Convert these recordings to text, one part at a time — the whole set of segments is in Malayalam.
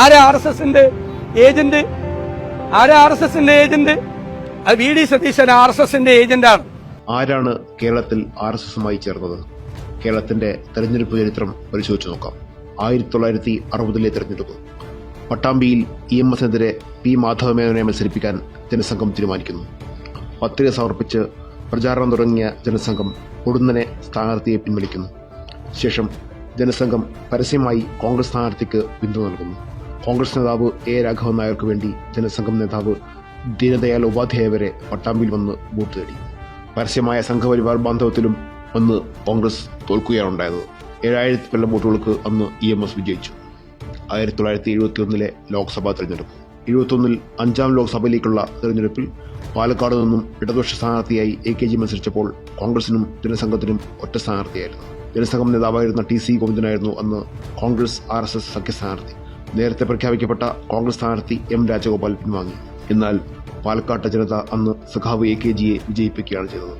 ആരാ ആർ എസ് എസിന്റെ ഏജന്റ്? ആരെ ആർ എസ് എസിന്റെ agent? V D Satheesan R S എസിന്റെ ഏജന്റാണ്. ആരാണ് കേരളത്തിൽ ആർ എസ് എസുമായി ചേർന്നത്? കേരളത്തിന്റെ തെരഞ്ഞെടുപ്പ് ചരിത്രം പരിശോധിച്ചു നോക്കാം. ആയിരത്തി തൊള്ളായിരത്തി അറുപതിലെ തെരഞ്ഞെടുപ്പ്. പട്ടാമ്പിയിൽ ഇ എം എസിനെതിരെ പി മാധവമേനോനെ മത്സരിപ്പിക്കാൻ ജനസംഘം തീരുമാനിക്കുന്നു. പത്രിക സമർപ്പിച്ച് പ്രചാരണം തുടങ്ങിയ ജനസംഘം ഉടനെ സ്ഥാനാർത്ഥിയെ പിൻവലിക്കുന്നു. ശേഷം ജനസംഘം പരസ്യമായി കോൺഗ്രസ് സ്ഥാനാർത്ഥിക്ക് പിന്തുണ നൽകുന്നു. കോൺഗ്രസ് നേതാവ് എ രാഘവൻ നായർക്ക് വേണ്ടി ജനസംഘം നേതാവ് ദീനദയാൽ ഉപാധ്യായ വരെ പട്ടാമ്പിയിൽ വന്ന് വോട്ട് തേടി. പരസ്യമായ സംഘപരിവാർ ബാന്ധവത്തിലും അന്ന് കോൺഗ്രസ് തോൽക്കുകയാണ് ഉണ്ടായത് ഏഴായിരത്തി വെള്ളം വോട്ടുകൾക്ക് അന്ന് ഇ എം എസ് വിജയിച്ചു. ആയിരത്തി തൊള്ളായിരത്തി എഴുപത്തി ഒന്നിലെ ലോക്സഭാ തെരഞ്ഞെടുപ്പ്. എഴുപത്തൊന്നിൽ അഞ്ചാം ലോക്സഭയിലേക്കുള്ള തെരഞ്ഞെടുപ്പിൽ പാലക്കാട് നിന്നും ഇടതുപക്ഷ സ്ഥാനാർത്ഥിയായി എ കെ ജി മത്സരിച്ചപ്പോൾ കോൺഗ്രസിനും ജനസംഘത്തിനും ഒറ്റ സ്ഥാനാർത്ഥിയായിരുന്നു. ജനസംഘം നേതാവായിരുന്ന ടി സി ഗോവിന്ദനായിരുന്നു അന്ന് കോൺഗ്രസ് ആർ എസ് എസ് സഖ്യ സ്ഥാനാർത്ഥി നേരത്തെ പ്രഖ്യാപിക്കപ്പെട്ട കോൺഗ്രസ് സ്ഥാനാർത്ഥി എം രാജഗോപാൽ പിൻവാങ്ങി. എന്നാൽ പാലക്കാട്ടെ ജനത അന്ന് സഖാവ് എ കെ ജിയെ വിജയിപ്പിക്കുകയാണ് ചെയ്തത്.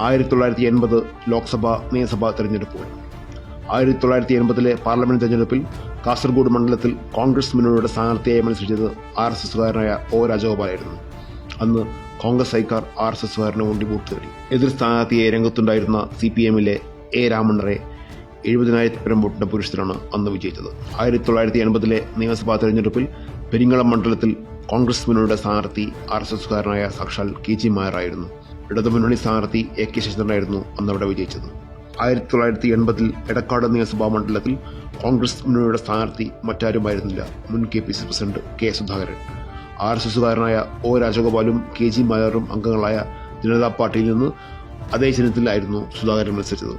ആയിരത്തി തൊള്ളായിരത്തി എൺപത് ലോക്സഭ നിയമസഭാ തെരഞ്ഞെടുപ്പുകൾ. ആയിരത്തി തൊള്ളായിരത്തി എൺപതിലെ പാർലമെന്റ് തെരഞ്ഞെടുപ്പിൽ കാസർഗോഡ് മണ്ഡലത്തിൽ കോൺഗ്രസ് മുന്നണിയുടെ സ്ഥാനാർത്ഥിയായി മത്സരിച്ചത് ആർ എസ് എസുകാരനായ ഒ രാജഗോപാലായിരുന്നു. അന്ന് കോൺഗ്രസ് ഐക്കാർ ആർ എസ് എസുകാരന് വേണ്ടി വോട്ട് തേടി. എതിർ സ്ഥാനാർത്ഥിയെ രംഗത്തുണ്ടായിരുന്ന സി പി എമ്മിലെ എ രാമണ്ണറെ എഴുപതിനായിരത്തി പരം വോട്ടിന്റെ പുരുഷത്തിലാണ് അന്ന് വിജയിച്ചത്. ആയിരത്തി തൊള്ളായിരത്തി എൺപതിലെ നിയമസഭാ തെരഞ്ഞെടുപ്പിൽ പെരിങ്ങളം മണ്ഡലത്തിൽ കോൺഗ്രസ് മുന്നണിയുടെ സ്ഥാനാർത്ഥി ആർ എസ് എസുകാരനായ സാക്ഷാൽ കെ ജി മായറായിരുന്നു ഇടതുമുന്നണി സ്ഥാനാർത്ഥി എ കെ ശശീന്ദ്രനായിരുന്നു അന്ന് അവിടെ വിജയിച്ചത്. ആയിരത്തി തൊള്ളായിരത്തി എൺപതിൽ എടക്കാട് നിയമസഭാ മണ്ഡലത്തിൽ കോൺഗ്രസ് മുന്നണിയുടെ സ്ഥാനാർത്ഥി മറ്റാരുമായിരുന്നില്ല മുൻ K P C president K Sudhakaran. R S എസുകാരനായ O രാജഗോപാലും കെ ജി മായറും അംഗങ്ങളായ ജനതാ പാർട്ടിയിൽ നിന്ന് അതേ ചിഹ്നത്തിലായിരുന്നു സുധാകരൻ മത്സരിച്ചത്.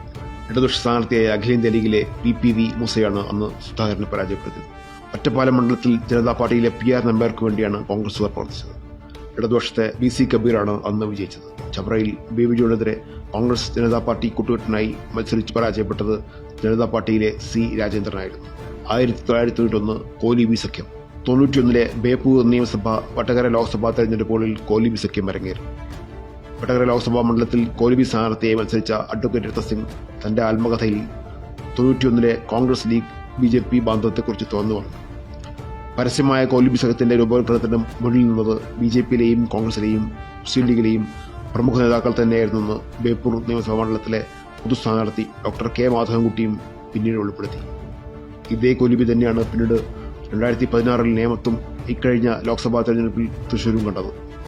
ഇടതുപക്ഷ സ്ഥാനാർത്ഥിയായ അഖിലേന്ത്യാ ലീഗിലെ പി പി വി മൂസയാണ് അന്ന് സുധാകരനെ പരാജയപ്പെടുത്തിയത്. ഒറ്റപ്പാലം മണ്ഡലത്തിൽ ജനതാ പാർട്ടിയിലെ പി ആർ നമ്പേർക്ക് വേണ്ടിയാണ് കോൺഗ്രസുകാർ പ്രവർത്തിച്ചത്. ഇടതുപക്ഷത്തെ ബി സി കബീറാണ് അന്ന് വിജയിച്ചത്. ചബ്രയിൽ ബേബി ജോണിനെതിരെ കോൺഗ്രസ് ജനതാ പാർട്ടി കൂട്ടുകെട്ടിനായി മത്സരിച്ച് പരാജയപ്പെട്ടത് ജനതാ പാർട്ടിയിലെ സി രാജേന്ദ്രനായിരുന്നു ആയിരത്തി തൊള്ളായിരത്തി തൊണ്ണൂറ്റൊന്ന് കോലിബി സഖ്യം. തൊണ്ണൂറ്റിയൊന്നിലെ ബേപ്പൂർ നിയമസഭ വട്ടകര ലോക്സഭാ തെരഞ്ഞെടുപ്പുകളിൽ കോലി ബി സഖ്യം അരങ്ങേറി. വടകര ലോക്സഭാ മണ്ഡലത്തിൽ കോലിബി സ്ഥാനാർത്ഥിയെ മത്സരിച്ച അഡ്വക്കേറ്റ് രത്ത സിംഗ് തന്റെ ആത്മകഥയിൽ തൊണ്ണൂറ്റിയൊന്നിലെ Congress league B J P ബാന്ധവത്തെക്കുറിച്ച് തുറന്നു പറഞ്ഞു. പരസ്യമായ കോലിബി സംഘത്തിന്റെ രൂപവൽക്കരണത്തിന് മുന്നിൽ നിന്നത് ബി ജെ പിയിലെയും കോൺഗ്രസിലെയും മുസ്ലിം ലീഗിലെയും പ്രമുഖ നേതാക്കൾ തന്നെയായിരുന്നെന്ന് ബേപ്പൂർ നിയമസഭാ മണ്ഡലത്തിലെ പൊതു സ്ഥാനാർത്ഥി ഡോക്ടർ കെ മാധവൻകുട്ടിയും പിന്നീട് വെളിപ്പെടുത്തി. ഇതേ കോലിബി തന്നെയാണ് പിന്നീട് രണ്ടായിരത്തി പതിനാറിൽ നേമത്തും ഇക്കഴിഞ്ഞ ലോക്സഭാ തെരഞ്ഞെടുപ്പിൽ തൃശൂരും കണ്ടത്.